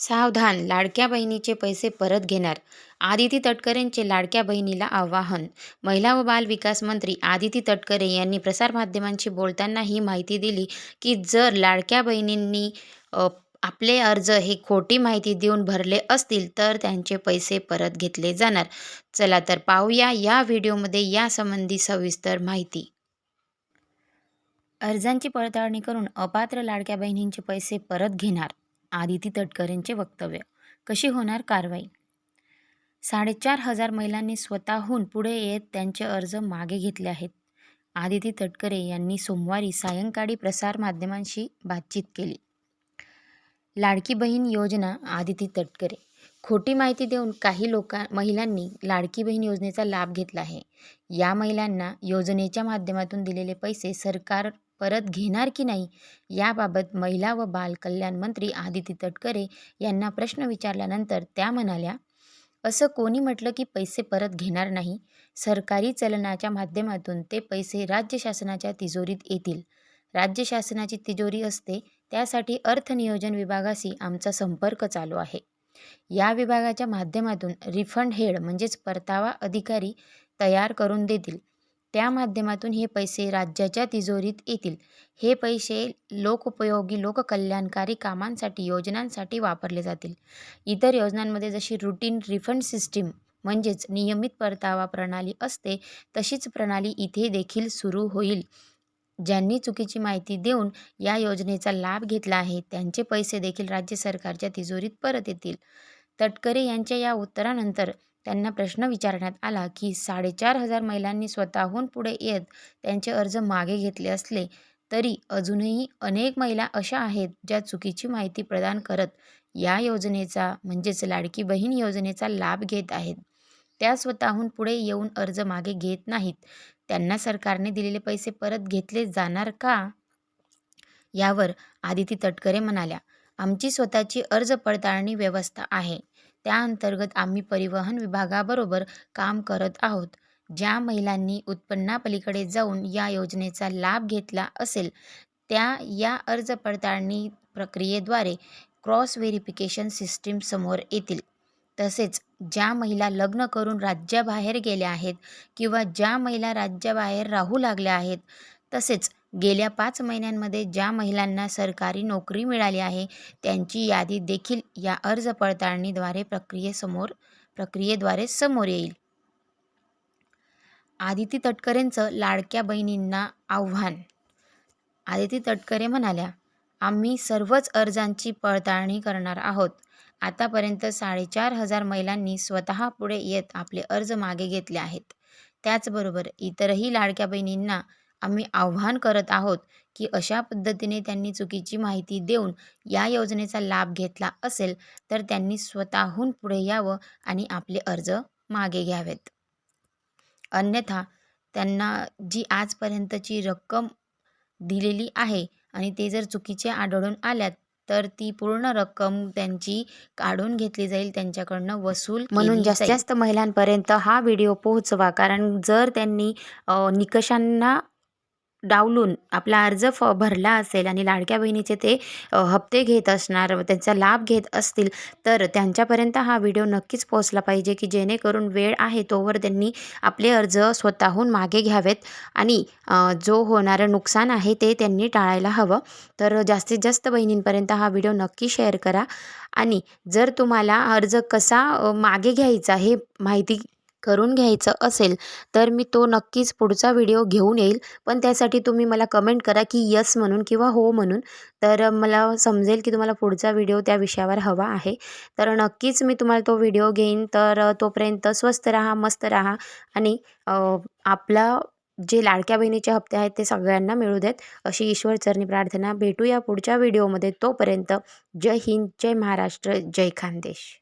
सावधान लाडक्या बहिणीचे पैसे परत घेणार. आदिती तटकरेंचे लाडक्या बहिणीला आवाहन. महिला व बाल विकास मंत्री आदिती तटकरे यांनी प्रसारमाध्यमांशी बोलताना ही माहिती दिली की जर लाडक्या बहिणींनी आपले अर्ज हे खोटी माहिती देऊन भरले असतील तर त्यांचे पैसे परत घेतले जाणार. चला तर पाहूया या व्हिडिओमध्ये यासंबंधी सविस्तर माहिती. अर्जांची पडताळणी करून अपात्र लाडक्या बहिणींचे पैसे परत घेणार. आदिती तटकरेंचे वक्तव्य. कशी होणार कारवाई? साडेचार हजार महिलांनी स्वतःहून पुढे येत त्यांचे अर्ज मागे घेतले आहेत. आदिती तटकरे यांनी सोमवारी सायंकाळी प्रसारमाध्यमांशी बातचीत केली. लाडकी बहीण योजना आदिती तटकरे. खोटी माहिती देऊन काही लोका महिलांनी लाडकी बहीण योजनेचा लाभ घेतला आहे. या महिलांना योजनेच्या माध्यमातून दिलेले पैसे सरकार परत घेणार की नाही? याबाबत महिला व बाल कल्याण मंत्री आदिती तटकरे यांना प्रश्न विचारल्यानंतर त्या म्हणाल्या असं कोणी म्हटलं की पैसे परत घेणार नाही? सरकारी चलनाच्या माध्यमातून ते पैसे राज्य शासनाच्या तिजोरीत येतील. राज्य शासनाची तिजोरी असते त्यासाठी अर्थनियोजन विभागाशी आमचा संपर्क चालू आहे. या विभागाच्या माध्यमातून रिफंड हेड म्हणजेच परतावा अधिकारी तयार करून देतील. त्या माध्यमातून हे पैसे राज्याच्या तिजोरीत येतील. हे पैसे लोकउपयोगी लोककल्याणकारी कामांसाठी योजनांसाठी वापरले जातील. इतर योजनांमध्ये जशी रुटीन रिफंड सिस्टीम म्हणजेच नियमित परतावा प्रणाली असते तशीच प्रणाली इथे देखील सुरू होईल. ज्यांनी चुकीची माहिती देऊन या योजनेचा लाभ घेतला आहे त्यांचे पैसे देखील राज्य सरकारच्या तिजोरीत परत येतील. तटकरे यांच्या या उत्तरानंतर त्यांना प्रश्न विचारण्यात आला की साडेचार हजार महिलांनी स्वतःहून पुढे येत त्यांचे अर्ज मागे घेतले असले तरी अजूनही अनेक महिला अशा आहेत ज्या चुकीची माहिती प्रदान करत या योजनेचा म्हणजेच लाडकी बहीण योजनेचा लाभ घेत आहेत. त्या स्वतःहून पुढे येऊन अर्ज मागे घेत नाहीत. त्यांना सरकारने दिलेले पैसे परत घेतले जाणार का? यावर आदिती तटकरे म्हणाल्या. आमची स्वतःची अर्ज पडताळणी व्यवस्था आहे. त्या अंतर्गत आम्ही परिवहन विभागाबरोबर काम करत आहोत. ज्या महिलांनी उत्पन्नापलीकडे जाऊन या योजनेचा लाभ घेतला असेल त्या या अर्ज पडताळणी प्रक्रियेद्वारे क्रॉस व्हेरिफिकेशन सिस्टीम समोर येतील. तसेच ज्या महिला लग्न करून राज्याबाहेर गेल्या आहेत किंवा ज्या महिला राज्याबाहेर राहू लागल्या आहेत तसेच गेल्या पाच महिन्यांमध्ये ज्या महिलांना सरकारी नोकरी मिळाली आहे त्यांची यादी देखील या अर्ज पडताळणीद्वारे प्रक्रियेसमोर प्रक्रियेद्वारे समोर येईल. आदिती तटकरेंचं लाडक्या बहिणींना आव्हान. आदिती तटकरे म्हणाल्या आम्ही सर्वच अर्जांची पडताळणी करणार आहोत. आतापर्यंत साडेचार हजार महिलांनी स्वतः पुढे येत आपले अर्ज मागे घेतले आहेत. त्याचबरोबर इतरही लाडक्या बहिणींना आम्ही आव्हान करत आहोत की अशा पद्धतीने त्यांनी चुकीची माहिती देऊन या योजनेचा लाभ घेतला असेल तर त्यांनी स्वतःहून पुढे यावं आणि आपले अर्ज मागे घ्यावेत अन्यथा त्यांना जी आजपर्यंतची रक्कम दिलेली आहे आणि ते जर चुकीचे आढळून आल्यात तर ती पूर्ण रक्कम त्यांची काढून घेतली जाईल त्यांच्याकडनं वसूल म्हणून जास्तीत. जास्त महिलांपर्यंत हा व्हिडिओ पोहोचवा कारण जर त्यांनी निकषांना डावलून आपला अर्ज फ भरला असेल आणि लाडक्या बहिणीचे ते हप्ते घेत असणार व त्यांचा लाभ घेत असतील तर त्यांच्यापर्यंत हा व्हिडिओ नक्कीच पोहोचला पाहिजे की जेणेकरून वेळ आहे तोवर त्यांनी आपले अर्ज स्वतःहून मागे घ्यावेत आणि जो होणारं नुकसान आहे ते त्यांनी टाळायला हवं. तर जास्तीत जास्त बहिणींपर्यंत हा व्हिडिओ नक्की शेअर करा आणि जर तुम्हाला अर्ज कसा मागे घ्यायचा हे माहिती करून घ्यायचं असेल तर मी तो नक्कीच पुढचा व्हिडिओ घेऊन येईल. पण त्यासाठी तुम्ही मला कमेंट करा की यस म्हणून किंवा हो म्हणून. तर मला समजेल की तुम्हाला पुढचा व्हिडिओ त्या विषयावर हवा आहे. तर नक्कीच मी तुम्हाला तो व्हिडिओ घेईन. तर तोपर्यंत स्वस्त राहा मस्त राहा आणि आपला जे लाडक्या बहिणीचे हप्ते आहेत ते सगळ्यांना मिळू देत. अशी ईश्वरचरणी प्रार्थना. भेटूया पुढच्या व्हिडिओमध्ये. तोपर्यंत जय हिंद जय महाराष्ट्र जय खानदेश.